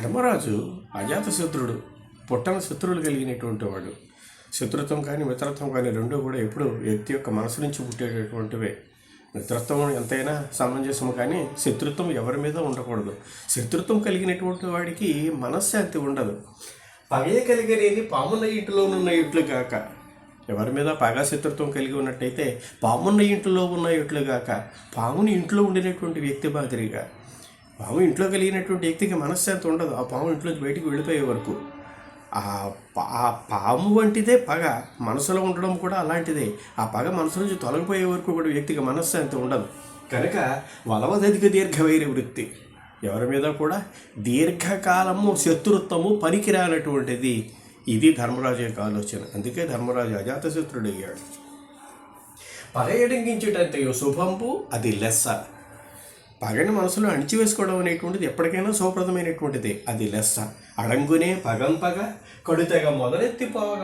ధర్మరాజు అజాతశత్రుడు పుట్టన శత్రువులు కలిగినటువంటి వాడు. శత్రుత్వం కానీ మిత్రత్వం కానీ రెండూ కూడా ఎప్పుడు వ్యక్తి యొక్క మనసు నుంచి పుట్టేటటువంటివే. మిత్రత్వం ఎంతైనా సమంజసము కానీ శత్రుత్వం ఎవరి మీద ఉండకూడదు. శత్రుత్వం కలిగినటువంటి వాడికి మనశ్శాంతి ఉండదు. పగే కలిగనేది పామున్న ఇంటిలోనున్న ఇట్లు కాక ఎవరి మీద పగా శత్రుత్వం కలిగి ఉన్నట్టయితే పామున్న ఇంట్లో ఉన్న ఇట్లు కాక పాముని ఇంట్లో ఉండినటువంటి వ్యక్తి మాదిరిగా. పాము ఇంట్లో కలిగినటువంటి వ్యక్తికి మనశ్శాంతి ఉండదు. ఆ పాము ఇంట్లోంచి బయటికి వెళ్ళిపోయే వరకు ఆ పా- ఆ పాము వంటిదే పగ. మనసులో ఉండడం కూడా అలాంటిదే. ఆ పగ మనసు నుంచి తొలగిపోయే వరకు కూడా వ్యక్తికి మనశ్శాంతి ఉండదు. కనుక వలవదధిక దీర్ఘవైరి వృత్తి. ఎవరి మీద కూడా దీర్ఘకాలము శత్రుత్వము పనికిరానటువంటిది. ఇది ధర్మరాజు యొక్క ఆలోచన. అందుకే ధర్మరాజు అజాతశత్రుడయ్యాడు పగయడంగించుటంతయో శుభంపు అది లెస్స. పగని మనసులో అణిచివేసుకోవడం అనేటువంటిది ఎప్పటికైనా శుభప్రదమైనటువంటిది అది లెస్స. అడంగునే పగంపగ కడుతగ మొదలెత్తి పోవగ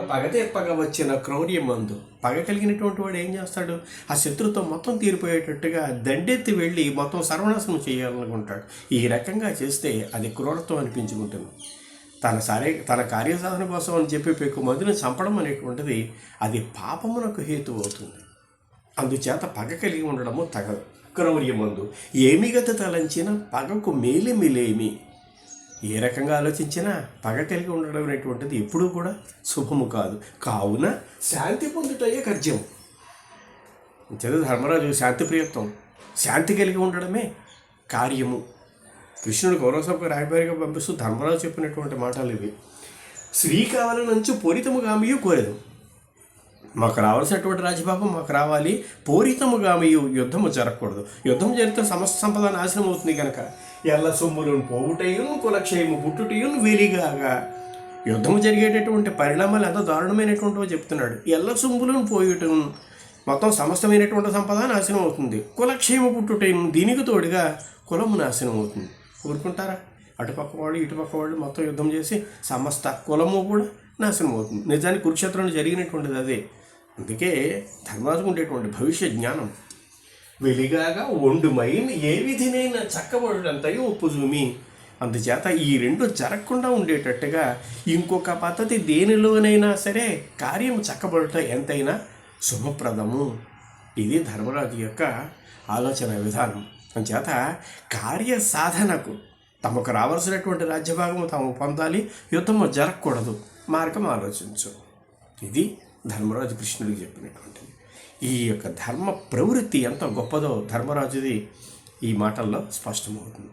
పగ వచ్చిన క్రౌర్యం మందు. పగ కలిగినటువంటి వాడు ఏం చేస్తాడు? ఆ శత్రుత్వం మొత్తం తీరిపోయేటట్టుగా దండెత్తి వెళ్ళి మొత్తం సర్వనాశనం చేయాలనుకుంటాడు. ఈ రకంగా చేస్తే అది క్రూరత్వం అనిపించుకుంటుంది. తన సరే తన కార్యసాధన కోసం అని చెప్పి పెక్కు మందిని చంపడం అనేటువంటిది అది పాపమునకు హేతు అవుతుంది. అందుచేత పగ కలిగి ఉండడము తగదు. క్రౌర్యమందు ఏమి గత తలంచిన పగకు మేలిమిలేమి ఏ రకంగా ఆలోచించినా పగ కలిగి ఉండడం అనేటువంటిది ఎప్పుడూ కూడా శుభము కాదు. కావున శాంతి పొందుటయే కర్జ్యం చదువు ధర్మరాజు శాంతి ప్రియత్వం. శాంతి కలిగి ఉండడమే కార్యము. కృష్ణుడు గౌరవసభకు రాయబారిగా పంపిస్తూ ధర్మరాజు చెప్పినటువంటి మాటలు ఇవి. శ్రీ కావాలనంచు పూరితముగామియు కోరేదు. మాకు రావాల్సినటువంటి రాజభాగం మాకు రావాలి. పూరితముగామియు యుద్ధము జరగకూడదు. యుద్ధం జరిగితే సమస్త సంపద నాశనం అవుతుంది కనుక ఎల్ల సొమ్ములను పోవుటయును కులక్షయము పుట్టుటయును వెలిగాగా. యుద్ధము జరిగేటటువంటి పరిణామాలు ఎంత దారుణమైనటువంటివో చెప్తున్నాడు. ఎల్ల సొమ్ములను పోయటం మొత్తం సమస్తమైనటువంటి సంపద నాశనం అవుతుంది. కులక్షేమ పుట్టుటయును దీనికి తోడుగా కులము నాశనం అవుతుంది. ఊరుకుంటారా? అటుపక్క వాళ్ళు ఇటుపక్క వాళ్ళు మొత్తం యుద్ధం చేసి సమస్త కులము కూడా నాశనం అవుతుంది. నిజానికి కురుక్షేత్రంలో జరిగినటువంటిది అదే. అందుకే ధర్మరాజుకు ఉండేటువంటి భవిష్య జ్ఞానం. వెలిగాగా ఒండుమైన ఏ విధినైనా చక్కబడుడంతయో ఒప్పుజూమి అందుచేత ఈ రెండు జరగకుండా ఉండేటట్టుగా ఇంకొక పద్ధతి దేనిలోనైనా సరే కార్యం చక్కబడుట ఎంతైనా శుభప్రదము. ఇది ధర్మరాజు యొక్క ఆలోచన విధానం. అందుచేత కార్య సాధనకు తమకు రావాల్సినటువంటి రాజ్యభాగము తాము పొందాలి యుద్ధము జరగకూడదు. మార్గం ఆలోచించు. ఇది ధర్మరాజు కృష్ణుడికి చెప్పినటువంటిది. ఈ యొక్క ధర్మ ప్రవృత్తి ఎంత గొప్పదో ధర్మరాజుది ఈ మాటల్లో స్పష్టమవుతుంది.